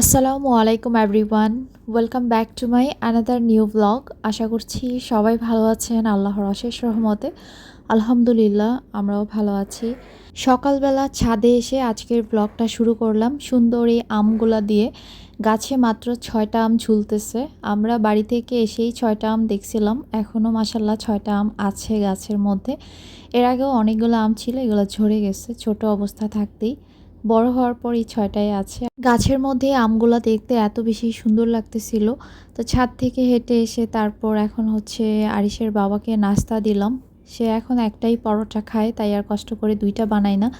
আসসালামু আলাইকুম everyone welcome back to my another new blog আশা করছি সবাই ভালো আছেন, আল্লাহর অশেষ রহমতে। আলহামদুলিল্লাহ, আমরাও ভালো আছি। সকালবেলা ছাদে এসে আজকের ব্লগটা শুরু করলাম সুন্দর এই আমগুলা দিয়ে। গাছে মাত্র ছয়টা আম ঝুলতেছে। আমরা বাড়ি থেকে এসেই ছয়টা আম দেখছিলাম। এখনও মাসাল্লাহ ছয়টা আম আছে গাছের মধ্যে। এর আগেও অনেকগুলো আম ছিল, এগুলো ঝরে গেছে, ছোট অবস্থা থাকতেই। বড় হওয়ার পর এই আছে। গাছের মধ্যে আমগুলা দেখতে এত বেশি সুন্দর লাগতেছিল। তো ছাদ থেকে হেঁটে এসে তারপর এখন হচ্ছে আরিসের বাবাকে নাস্তা দিলাম। সে এখন একটাই পরোটা খায়, তাই আর কষ্ট করে দুইটা বানায় না।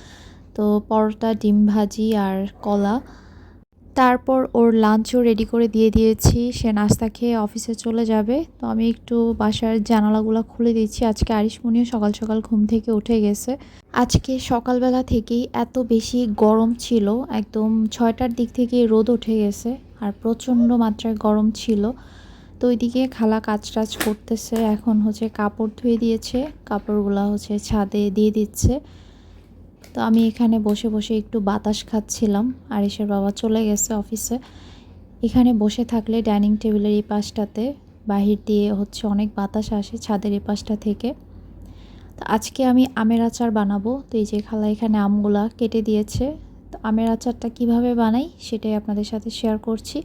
তো পরোটা, ডিম ভাজি আর কলা। তারপর ওর লাঞ্চও রেডি করে দিয়ে দিয়েছি। সে নাস্তা খেয়ে অফিসে চলে যাবে। তো আমি একটু বাসার জানালাগুলো খুলে দিচ্ছি আজকে আরিশমণিও সকাল সকাল ঘুম থেকে উঠে গেছে। আজকে সকালবেলা থেকেই এত বেশি গরম ছিল। একদম ছয়টার দিক থেকে রোদ উঠে গেছে আর প্রচণ্ড মাত্রায় গরম ছিল। তো ওইদিকে খালা কাজ টাজ করতেছে। এখন হচ্ছে কাপড় ধুয়ে দিয়েছে। কাপড়গুলো হচ্ছে ছাদে দিয়ে দিচ্ছে। তো আমি এখানে বসে বসে একটু বাতাস খাচ্ছিলাম। আরিসের বাবা চলে গেছে অফিসে। এখানে বসে থাকলে ডাইনিং টেবিলের এই পাশটাতে বাহির দিয়ে হচ্ছে অনেক বাতাস আসে ছাদের এই পাশটা থেকে। তো আজকে আমি আমের আচার বানাবো। তো এই যে খালা এখানে আমগুলা কেটে দিয়েছে। তো আমের আচারটা কীভাবে বানাই সেটাই আপনাদের সাথে শেয়ার করছি।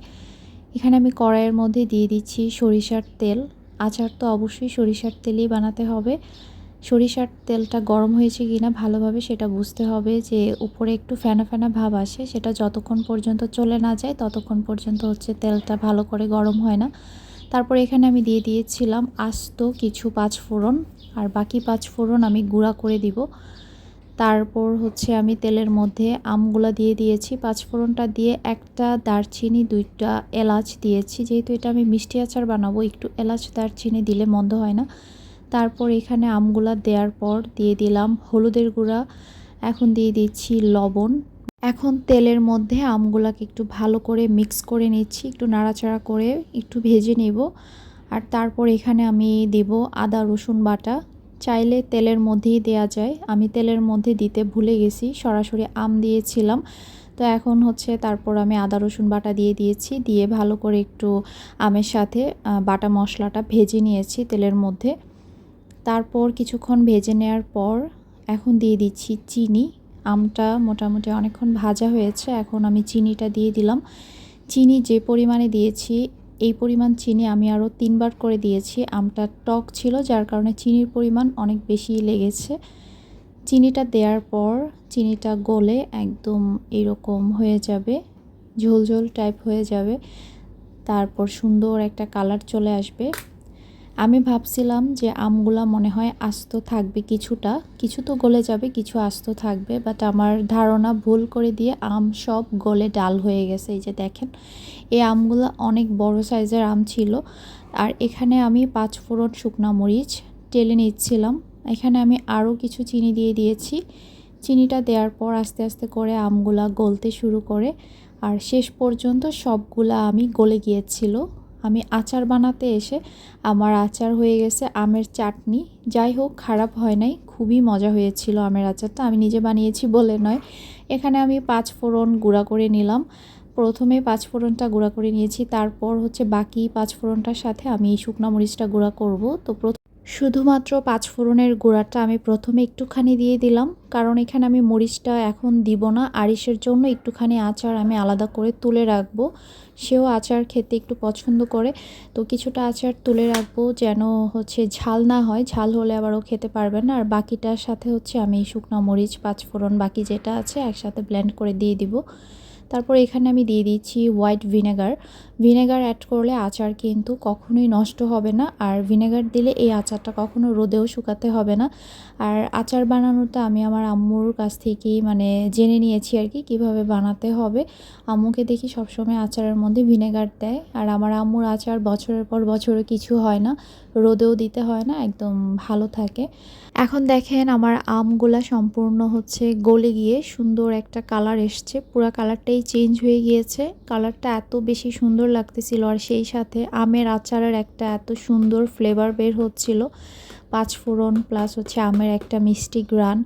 এখানে আমি কড়াইয়ের মধ্যে দিয়ে দিচ্ছি সরিষার তেল। আচার তো অবশ্যই সরিষার তেলেই বানাতে হবে। সরিষার তেলটা গরম হয়েছে কিনা ভালোভাবে সেটা বুঝতে হবে যে উপরে একটু ফেনা ফেনা ভাব আসে, সেটা যতক্ষণ পর্যন্ত চলে না যায় ততক্ষণ পর্যন্ত হচ্ছে তেলটা ভালো করে গরম হয় না। তারপর এখানে আমি দিয়ে দিয়েছিলাম আস্ত কিছু পাঁচ ফোড়ন আর বাকি পাঁচ ফোড়ন আমি গুঁড়া করে দিব। তারপর হচ্ছে আমি তেলের মধ্যে আমগুলো দিয়ে দিয়েছি। পাঁচ ফোড়নটা দিয়ে একটা দারচিনি, দুইটা এলাচ দিয়েছি। যেহেতু এটা আমি মিষ্টি আচার বানাবো, একটু এলাচ দারচিনি দিলে মন্দ হয় না। তারপর এখানে আমগুলা দেওয়ার পর দিয়ে দিলাম হলুদের গুঁড়া, এখন দিয়ে দিচ্ছি লবণ। এখন তেলের মধ্যে আমগুলাকে একটু ভালো করে মিক্স করে নিচ্ছি, একটু নাড়াচাড়া করে একটু ভেজে নেব। আর তারপর এখানে আমি দেব আদা, রসুন বাটা। চাইলে তেলের মধ্যেই দেয়া যায়। আমি তেলের মধ্যে দিতে ভুলে গেছি, সরাসরি আম দিয়েছিলাম। তো এখন হচ্ছে তারপর আমি আদা, রসুন বাটা দিয়ে দিয়েছি, দিয়ে ভালো করে একটু আমের সাথে বাটা মশলাটা ভেজে নিয়েছি তেলের মধ্যে। তারপর কিছুক্ষণ ভেজে নেওয়ার পর এখন দিয়ে দিচ্ছি চিনি। আমটা মোটামুটি অনেকক্ষণ ভাজা হয়েছে, এখন আমি চিনিটা দিয়ে দিলাম। চিনি যে পরিমাণে দিয়েছি, এই পরিমাণ চিনি আমি আরও তিনবার করে দিয়েছি। আমটা টক ছিল, যার কারণে চিনির পরিমাণ অনেক বেশি লেগেছে। চিনিটা দেওয়ার পর চিনিটা গলে একদম এরকম হয়ে যাবে ঝোলঝোল টাইপ হয়ে যাবে। তারপর সুন্দর একটা কালার চলে আসবে। আমি ভাবছিলাম যে আমগুলা মনে হয় আস্ত থাকবে কিছুটা। কিছু তো গলে যাবে, কিছু আস্ত থাকবে বাট আমার ধারণা ভুল করে দিয়ে আম সব গলে ডাল হয়ে গেছে। এই যে দেখেন, এই আমগুলো অনেক বড় সাইজের আম ছিল। আর এখানে আমি পাঁচ ফোড়ন শুকনা মরিচ টেলে নিচ্ছিলাম। এখানে আমি আরও কিছু চিনি দিয়ে দিয়েছি। চিনিটা দেওয়ার পর আস্তে আস্তে করে আমগুলা গলতে শুরু করে। আর শেষ পর্যন্ত সবগুলা আমি গলে গিয়েছিল। আমি আচার বানাতে এসে আমার আচার হয়ে গেছে, আমের চাটনি। যাই হোক, খারাপ হয় নাই, খুবই মজা হয়েছিল আমের আচারটা আমি নিজে বানিয়েছি বলে নয়। এখানে আমি পাঁচ ফোড়ন গুঁড়া করে নিলাম। প্রথমে পাঁচ ফোড়নটা গুঁড়া করে নিয়েছি, তারপর হচ্ছে বাকি পাঁচ ফোড়নটার সাথে আমি শুকনা মরিচটা গুঁড়া করব। তো শুধুমাত্র পাঁচ ফোড়নের গুঁড়াটা আমি প্রথমে একটুখানি দিয়ে দিলাম, কারণ এখানে আমি মরিচটা এখন দিব না। আরিসের জন্য একটুখানি আচার আমি আলাদা করে তুলে রাখব। সেও আচার খেতে একটু পছন্দ করে। তো কিছুটা আচার তুলে রাখব যেন হচ্ছে ঝাল না হয়। ঝাল হলে আবারও খেতে পারবে না। আর বাকিটার সাথে হচ্ছে আমি শুকনো মরিচ, পাঁচ ফোড়ন, বাকি যেটা আছে একসাথে ব্লেন্ড করে দিয়ে দিব। তারপর এখানে আমি দিয়ে দিচ্ছি হোয়াইট ভিনেগার ভিনেগার অ্যাড করলে আচার কিন্তু কখনোই নষ্ট হবে না। আর ভিনেগার দিলে এই আচারটা কখনো রোদেও শুকাতে হবে না। আর আচার বানানোটা আমি আমার আম্মুর কাছ থেকেই মানে জেনে নিয়েছি আর কি, কীভাবে বানাতে হবে। আম্মুকে দেখি সবসময় আচারের মধ্যে ভিনেগার দেয়। আর আমার আম্মুর আচার বছরের পর বছরে কিছু হয় না, রোদেও দিতে হয় না, একদম ভালো থাকে। এখন দেখেন আমার আমগুলা সম্পূর্ণ হচ্ছে গলে গিয়ে সুন্দর একটা কালার এসছে। পুরো কালারটাই চেঞ্জ হয়ে গিয়েছে। কালারটা এত বেশি সুন্দর লাগতেছিল আর সেই সাথে আমের আচারের একটা এত সুন্দর ফ্লেভার বের হচ্ছিল। পাঁচফোড়ন প্লাস হচ্ছে আমের একটা মিষ্টি গ্রান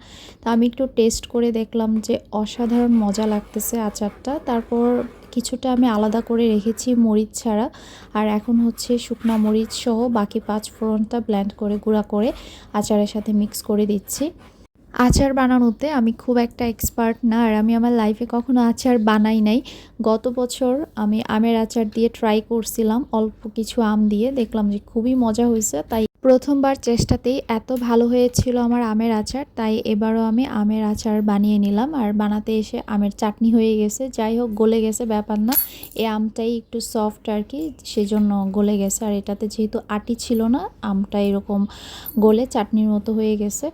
তা আমি একটু টেস্ট করে দেখলাম যে অসাধারণ মজা লাগতেছে আচারটা। তারপর কিছুটা আমি আলাদা করে রেখেছি মরিচ ছাড়া। আর এখন হচ্ছে শুকনা মরিচ সহ বাকি পাঁচ ফোড়নটা ব্ল্যান্ড করে, গুঁড়া করে আচারের সাথে মিক্স করে দিচ্ছি। আচার বানানোতে আমি খুব একটা এক্সপার্ট না, আর আমি আমার লাইফে কখনো আচার বানাই নাই। গত বছর আমি আমের আচার দিয়ে ট্রাই করছিলাম, অল্প কিছু আম দিয়ে। দেখলাম যে খুবই মজা হয়েছে, তাই প্রথমবার চেষ্টাতেই এত ভালো হয়েছিল আমার আমের আচার, তাই এবারও আমি আমের আচার বানিয়ে নিলাম। আর বানাতে এসে আমের চাটনি হয়ে গেছে। যাই হোক, গলে গেছে ব্যাপার না। এই আমটাই একটু সফট আর কি, সেজন্য গলে গেছে। আর এটাতে যেহেতু আটি ছিল না, আমটা এরকম গলে চাটনির মতো হয়ে গেছে।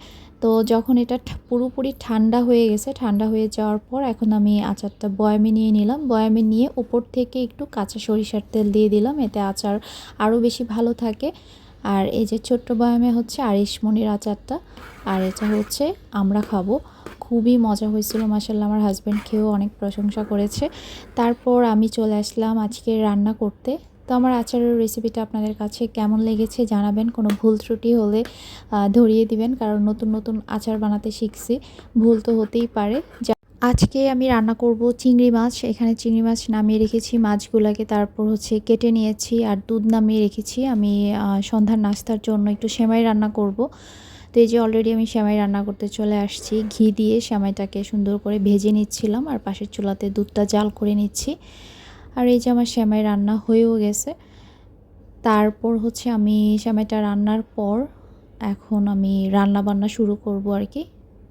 তো যখন এটা পুরোপুরি ঠান্ডা হয়ে গেছে, ঠান্ডা হয়ে যাওয়ার পর এখন আমি আচারটা বয়ামে নিয়ে নিলাম। বয়ামে নিয়ে উপর থেকে একটু কাঁচা সরিষার তেল দিয়ে দিলাম। এতে আচার আরও বেশি ভালো থাকে। আর এই যে ছোট্ট বয়ামে হচ্ছে আড়িশমণির আচারটা, আর এটা হচ্ছে আমরা খাব। খুবই মজা হয়েছিল মাসাল্লাহ আমার হাজব্যান্ড খেয়েও অনেক প্রশংসা করেছে। তারপর আমি চলে আসলাম আজকে রান্না করতে। তো আমার আচারের রেসিপিটা আপনাদের কাছে কেমন লেগেছে জানাবেন। কোনো ভুল ত্রুটি হলে ধরিয়ে দিবেন, কারণ নতুন নতুন আচার বানাতে শিখছি। ভুল তো হতেই পারে। আজকে আমি রান্না করব চিংড়ি মাছ। এখানে চিংড়ি মাছ নামিয়ে রেখেছি, মাছগুলোকে তারপর হচ্ছে কেটে নিয়েছি আর দুধ নামিয়ে রেখেছি। আমি সন্ধ্যার নাস্তার জন্য একটু সেমাই রান্না করব। তো এই যে অলরেডি আমি সেমাই রান্না করতে চলে আসছি। ঘি দিয়ে সেমাইটাকে সুন্দর করে ভেজে নিচ্ছিলাম আর পাশের চুলাতে দুধটা জাল করে নিচ্ছি। আর এই যে আমার সেমাই রান্না হয়েও গেছে। তারপর হচ্ছে আমি সেমাইটা রান্নার পর এখন আমি রান্না বান্না শুরু করব আর কি।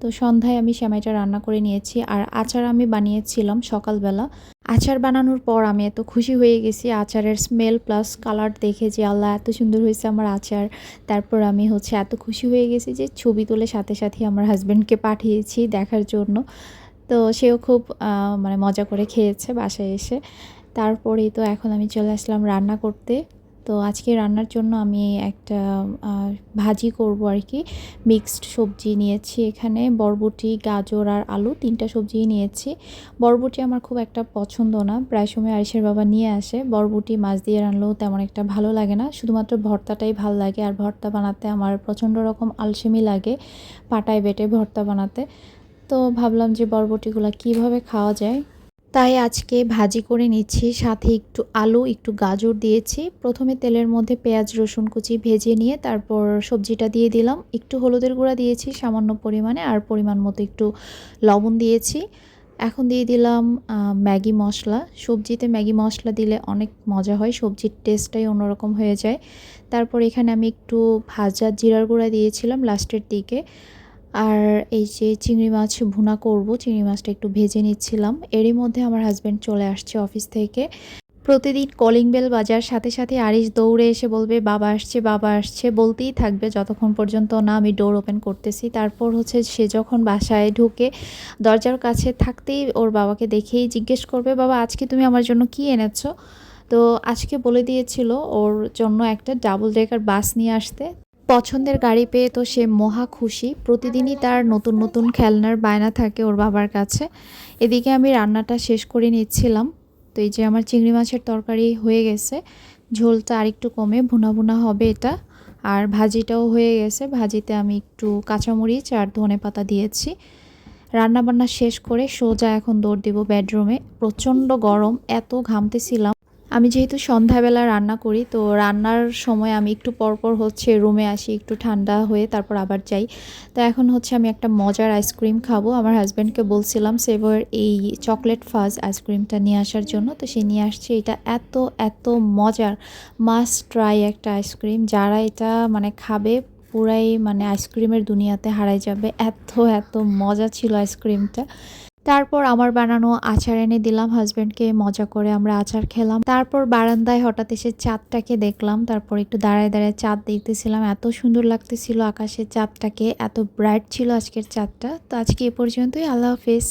তো সন্ধ্যায় আমি সেমাইটা রান্না করে নিয়েছি আর আচার আমি বানিয়েছিলাম সকালবেলা। আচার বানানোর পর আমি এত খুশি হয়ে গেছি, আচারের স্মেল প্লাস কালার দেখে যে আল্লাহ এত সুন্দর হয়েছে আমার আচার। তারপর আমি হচ্ছে এত খুশি হয়ে গেছি যে ছবি তুলে সাথে সাথে আমার হাজব্যান্ডকে পাঠিয়েছি দেখার জন্য। তো সেও খুব মানে মজা করে খেয়েছে বাসায় এসে। তারপরেই তো এখন আমি চলে আসলাম রান্না করতে। তো আজকে রান্নার জন্য আমি একটা ভাজি করব আর কি। মিক্সড সবজি নিয়েছি এখানে, বরবটি, গাজর আর আলু তিনটা সবজি নিয়েছি। বরবটি আমার খুব একটা পছন্দ না, প্রায় সময় আরিসের বাবা নিয়ে আসে। বরবটি মাছ দিয়ে রানলেও তেমন একটা ভালো লাগে না, শুধুমাত্র ভর্তাটাই ভালো লাগে আর ভর্তা বানাতে আমার প্রচণ্ড রকম আলসেমি লাগে পাটায় বেটে ভর্তা বানাতে। তো ভাবলাম যে বরবটিগুলো কীভাবে খাওয়া যায়? তাই আজকে ভাজি করে নিচ্ছি। সাথে একটু আলু, একটু গাজর দিয়েছি। প্রথমে তেলের মধ্যে পেঁয়াজ, রসুন কুচি ভেজে নিয়ে তারপর সবজিটা দিয়ে দিলাম। একটু হলুদের গুঁড়া দিয়েছি, সামান্য পরিমাণে, আর পরিমাণ মতো একটু লবণ দিয়েছি। এখন দিয়ে দিলাম ম্যাগি মশলা। সবজিতে ম্যাগি মশলা দিলে অনেক মজা হয়, সবজির টেস্টটাই অন্যরকম হয়ে যায়। তারপর এখানে আমি একটু ভাজা জিরার গুঁড়া দিয়েছিলাম লাস্টের দিকে। আর এই যে চিংড়ি মাছ ভুনা করব, চিংড়ি মাছটা একটু ভেজে নিচ্ছিলাম। এরই মধ্যে আমার হাজব্যান্ড চলে আসছে অফিস থেকে। প্রতিদিন কলিং বেল বাজার, সাথে সাথে আরিশ দৌড়ে এসে বলবে, বাবা আসছে বাবা আসছে। বলতেই থাকবে, যতক্ষণ পর্যন্ত না আমি ডোর ওপেন করতেছি। তারপর হচ্ছে সে যখন বাসায় ঢুকে দরজার কাছে থাকতেই ওর বাবাকে দেখেই জিজ্ঞেস করবে, বাবা, আজকে তুমি আমার জন্য কি এনেছো? তো আজকে বলে দিয়েছিল ওর জন্য একটা ডাবল ডেকার বাস নিয়ে আসতে। পছন্দের গাড়ি পেয়ে তো সে মহা খুশি। প্রতিদিনই তার নতুন নতুন খেলনার বায়না থাকে ওর বাবার কাছে। এদিকে আমি রান্নাটা শেষ করে নিচ্ছিলাম। তো এই যে আমার চিংড়ি মাছের তরকারি হয়ে গেছে। ঝোলটা আরেকটু কমে, ভুনা ভুনা হবে এটা। আর ভাজিটাও হয়ে গেছে। ভাজিতে আমি একটু কাঁচামরিচ আর ধনে পাতা দিয়েছি। রান্নাবান্না শেষ করে সোজা এখন দৌড় দিব বেডরুমে। প্রচণ্ড গরম, এত ঘামতেছিলাম। আমি যেহেতু সন্ধ্যাবেলা রান্না করি, তো রান্নার সময় আমি একটু পরপর হচ্ছে রুমে আসি, একটু ঠান্ডা হয়ে তারপর আবার যাই। তো এখন হচ্ছে আমি একটা মজার আইসক্রিম খাব। আমার হাজব্যান্ডকে বলছিলাম সেভার এই চকলেট ফাজ আইসক্রিমটা নিয়ে আসার জন্য। তো সে নিয়ে আসছে। এটা এত এত মজার মাস্ট ট্রাই একটা আইসক্রিম যারা এটা মানে খাবে, পুরাই মানে আইসক্রিমের দুনিয়াতে হারাই যাবে। এত এত মজা ছিল আইসক্রিমটা তারপর আমার বানানো আচার এনে দিলাম হাজব্যান্ডকে মজা করে আমরা আচার খেলাম। তারপর বারান্দায় হঠাৎ এসে চাঁদটাকে দেখলাম, তারপর একটু দাঁড়ায় দাঁড়ায় চাঁদ দেখতেছিলাম। এত সুন্দর লাগতেছিল আকাশের চাঁদটাকে, এত ব্রাইট ছিল আজকের চাঁদটা। তো আজকে এ পর্যন্তই, আল্লাহ হাফেজ।